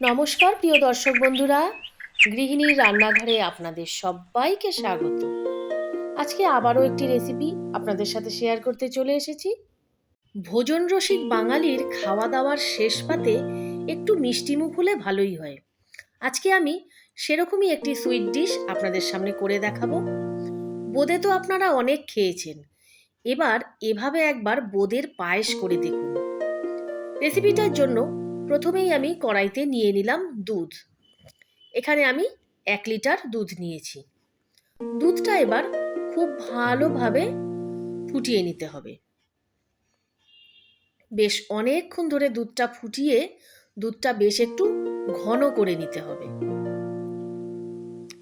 নমস্কার, প্রিয় দর্শক বন্ধুরা। গৃহিণীর রান্নাঘরে আপনাদের সবাইকে স্বাগত। আজকে আবারও একটি রেসিপি আপনাদের সাথে শেয়ার করতে চলে এসেছি। ভোজন রসিক বাঙালির খাওয়া দাওয়ার শেষ পাতে একটু মিষ্টি মুখ হলে ভালোই হয়। আজকে আমি সেরকমই একটি সুইট ডিশ আপনাদের সামনে করে দেখাবো। বোঁদে তো আপনারা অনেক খেয়েছেন। এবার এভাবে একবার বোঁদের পায়েস করে দেখুন। রেসিপিটার জন্য প্রথমেই আমি কড়াইতে নিয়ে নিলাম দুধ। এখানে আমি এক লিটার দুধ নিয়েছি। দুধটা এবার খুব ভালোভাবে ফুটিয়ে নিতে হবে। বেশ অনেকক্ষণ ধরে দুধটা ফুটিয়ে দুধটা বেশ একটু ঘন করে নিতে হবে।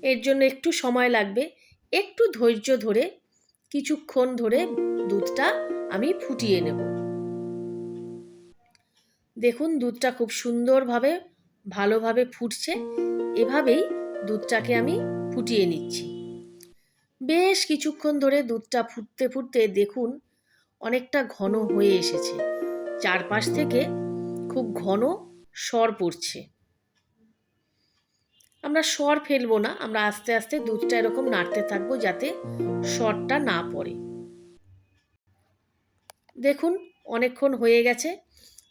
এর জন্য একটু সময় লাগবে। একটু ধৈর্য ধরে কিছুক্ষণ ধরে দুধটা আমি ফুটিয়ে নেব। দেখুন দুধটা খুব সুন্দরভাবে, ভালোভাবে ফুটছে। এভাবেই দুধটাকে আমি ফুটিয়ে নিচ্ছি। বেশ কিছুক্ষণ ধরে দুধটা ফুটতে ফুটতে দেখুন অনেকটা ঘন হয়ে এসেছে। চারপাশ থেকে খুব ঘন সর পড়ছে। আমরা সর ফেলব না, আমরা আস্তে আস্তে দুধটা এরকম নাড়তে থাকব যাতে সরটা না পড়ে। দেখুন অনেকক্ষণ হয়ে গেছে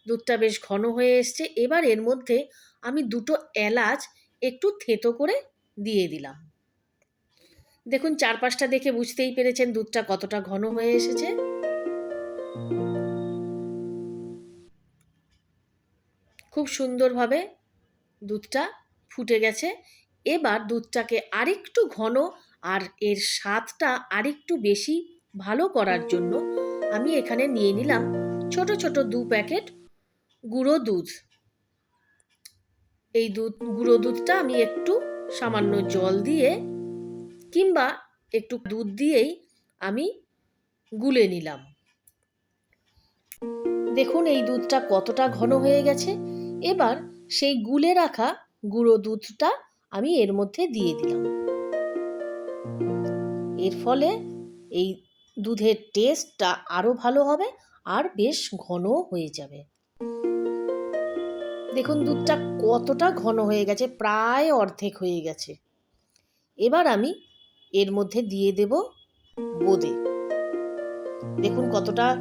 দুধটা বেশ ঘন হয়ে এসছে। এবার এর মধ্যে আমি দুটো এলাচ একটু থেতো করে দিয়ে দিলাম। দেখুন, চারপাশটা দেখে বুঝতেই পেরেছেন দুধটা কতটা ঘন হয়ে এসেছে। খুব সুন্দরভাবে দুধটা ফুটে গেছে। এবার দুধটাকে আরেকটু ঘন আর এর স্বাদটা আরেকটু বেশি ভালো করার জন্য আমি এখানে নিয়ে নিলাম ছোট ছোট দু প্যাকেট গুঁড়ো দুধ। এই দুধ, গুঁড়ো দুধটা আমি একটু সামান্য জল দিয়ে কিংবা একটু দুধ দিয়েই আমি গুলে নিলাম। দেখুন এই দুধটা কতটা ঘন হয়ে গেছে। এবার সেই গুলে রাখা গুঁড়ো দুধটা আমি এর মধ্যে দিয়ে দিলাম। এর ফলে এই দুধের টেস্টটা আরও ভালো হবে আর বেশ ঘন হয়ে যাবে। দেখুন দুধটা কতটা ঘন হয়ে গেছে, প্রায় অর্ধেক হয়ে গেছে। এবার আমি এর মধ্যে দিয়ে দেব বোঁদে। দেখুন কতটা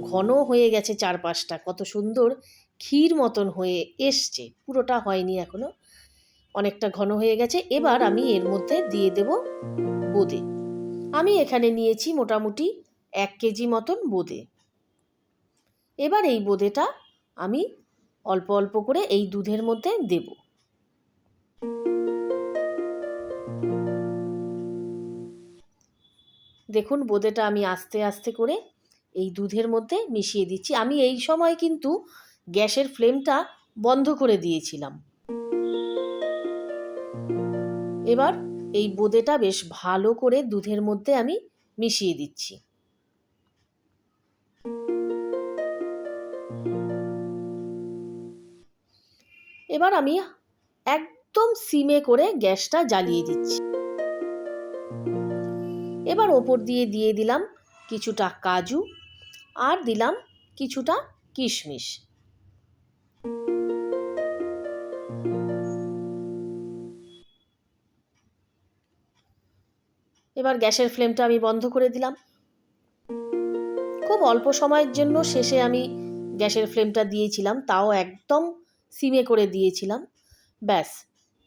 ঘন হয়ে গেছে চারপাশটা, কত সুন্দর ক্ষীর মতন হয়ে এসছে, পুরোটা হয়নি এখনও। অনেকটা ঘন হয়ে গেছে, এবার আমি এর মধ্যে দিয়ে দেব বোঁদে। আমি এখানে নিয়েছি মোটামুটি এক কেজি মতন বোঁদে। এবার এই বোঁদেটা আমি অল্প অল্প করে এই দুধের মধ্যে দেব। দেখুন, বোঁদেটা আমি আস্তে আস্তে করে এই দুধের মধ্যে মিশিয়ে দিচ্ছি। আমি এই সময় কিন্তু গ্যাসের ফ্লেমটা বন্ধ করে দিয়েছিলাম। এবার এই বোঁদেটা বেশ ভালো করে দুধের মধ্যে আমি মিশিয়ে দিচ্ছি। এবার আমি একদম সিমে করে গ্যাসটা জ্বালিয়ে দিচ্ছি। এবার ওপর দিয়ে দিয়ে দিলাম কিছুটা কাজু আর দিলাম কিছুটা কিশমিশ। এবার গ্যাসের ফ্লেমটা আমি বন্ধ করে দিলাম। খুব অল্প সময়ের জন্য শেষে আমি গ্যাসের ফ্লেমটা দিয়েছিলাম, তাও একদম সিমে করে দিয়েছিলাম। ব্যাস,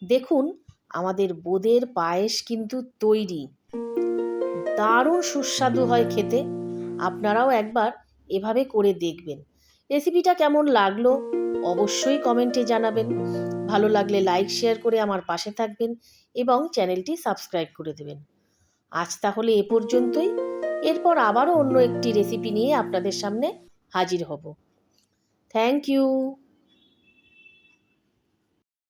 দেখুন আমাদের বোদের পায়েস কিন্তু তৈরি। দারুণ সুস্বাদু হয় খেতে। আপনারাও একবার এভাবে করে দেখবেন। রেসিপিটা কেমন লাগল অবশ্যই কমেন্টে জানাবেন। ভালো লাগলে লাইক, শেয়ার করে আমার পাশে থাকবেন এবং চ্যানেলটি সাবস্ক্রাইব করে দেবেন। আজ তাহলে এ পর্যন্তই। এরপর আবারও অন্য একটি রেসিপি নিয়ে আপনাদের সামনে হাজির হব। Thank you.